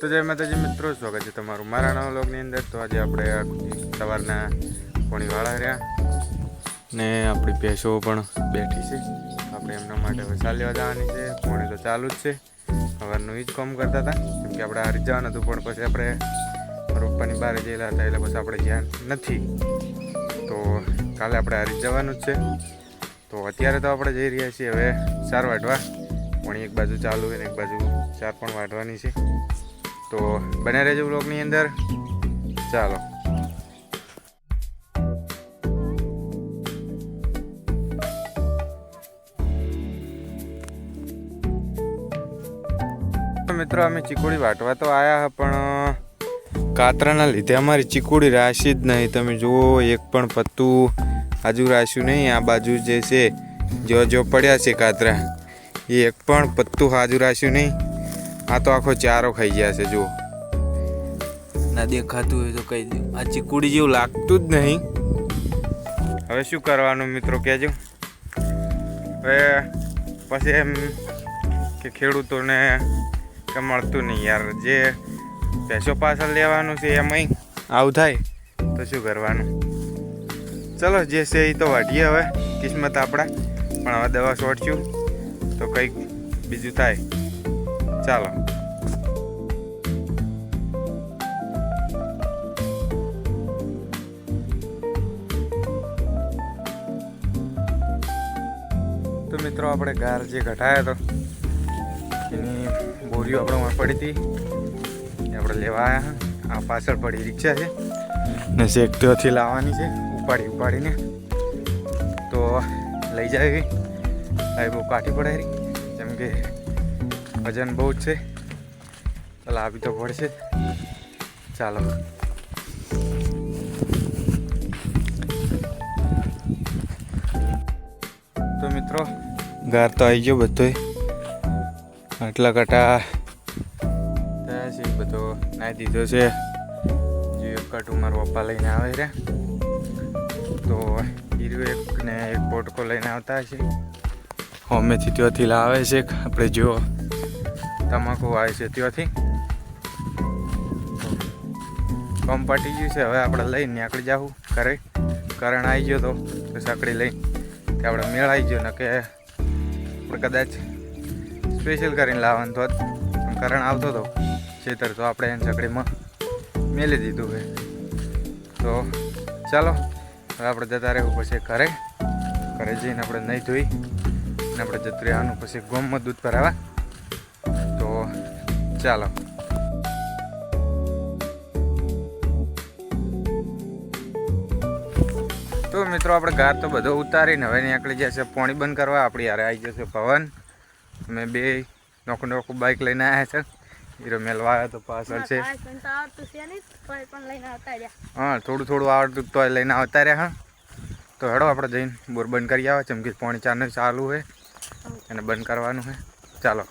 તો જય માતાજી મિત્રો, સ્વાગત છે તમારું મારા નવા લોગની અંદર. તો આજે આપણે સવારના પોણી વાળા રહ્યા ને આપણી ભેંસો પણ બેઠી છે. આપણે એમના માટે હવે લેવા જવાની છે. પોણી તો ચાલુ જ છે. સવારનું એ જ કામ કરતા હતા. કેમ કે આપણે હારી જવાનું હતું, પણ પછી આપણે પપ્પાની બહાર ગયેલા હતા, એટલે પછી આપણે ધ્યાન નથી. તો કાલે આપણે હારી જવાનું જ છે. તો અત્યારે તો આપણે જઈ રહ્યા છીએ હવે ચાર વાટવા. પણ એક બાજુ ચાલુ હોય ને એક બાજુ ચાર પણ વાટવાની છે. તો બને રહેજો બ્લોગની અંદર. ચાલો. મિત્રો, અમે ચીકુડી વાટવા તો આવ્યા પણ કાતરાના લીધે અમારી ચીકુડી રાશી જ નહીં. તમે જુઓ, એક પણ પત્તું આજુ રાશ્યું નહીં, આ બાજુ જે છે જો જો પડ્યા છે કાતરા. એ એક પણ પત્તું હાજુ રાશ્યું નહીં. આ તો આખો ચારો ખાઈ ગયા છે જુઓ. ના દેખાતું હોય તો કહી આ ચીકુડી જેવું લાગતું જ નહીં. હવે શું કરવાનું મિત્રો કહેજો. હવે પછી એમ કે ખેડૂતોને કે મળતું નહીં યાર. જે પૈસો પાછળ લેવાનું છે એમાંય આવું થાય તો શું કરવાનું? ચલો જે છે એ તો વાઢીએ હવે. કિસ્મત આપણા. પણ હવે દવા છોડશું તો કંઈક બીજું થાય. ચાલો. તો મિત્રો, આપણે ગાર જે ઘટાયા હતો, એની બોરીઓ આપણે પડી હતી. આપણે લેવા આવ્યા આ પાછળ પડી રિક્ષા છે. ને શેક ત્યાંથી લાવવાની છે, ઉપાડી ઉપાડીને. તો લઈ જાય આવી બહુ કાઠી પડાય જેમ કે વજન બહુ જ છે. ચાલો, આવી તો પડશે ચાલો. તો મિત્રો, ગાર તો આવી ગયો બધોય આટલા કટા થયા છે, બધો નાહી દીધો છે. જે કટું મારા પપ્પા લઈને આવે છે. તો હીરો એક ને એક પોટકો લઈને આવતા છે. હોમેથી ત્યાંથી લાવે છે. આપણે જો તમાકુ આવે છે ત્યાંથી કમ પાટી ગયું છે, હવે આપણે લઈને નીકળી જાવું ઘરે. કરણ આવી ગયો તો સાંકડી લઈને. કે આપણે મેળ આવી ગયો ને કે આપણે કદાચ સ્પેશિયલ કરીને લાવવાનું તો કરણ આવતો હતો ખેતર તો આપણે એને સકડીમાં મેલી દીધું છે. તો ચાલો, હવે આપણે જતા રહેવું પછી ઘરે. ઘરે જઈને આપણે નહીં ધોઈ, અને આપણે જતું રહેવાનું પછી ગોમમાં દૂધ ભરાવા. ચાલો. તો મિત્રો આપણે ગાર તો બધો ઉતારીને હવે નીકળી જશે પોણી બંધ કરવા આપણી યારે આવી જશે પવન. અમે બે નોખું નોખું બાઇક લઈને આવ્યા છે. હીરો મેલવા આવ્યો તો પાછળ છે. હા થોડું થોડું આવડતું તો લઈને આવતા રહ્યા હા. તો હેડો આપણે જઈને બોર બંધ કરી આવે. ચમકી પોણી ચારનું ચાલુ હોય. અને બંધ કરવાનું છે ચાલો.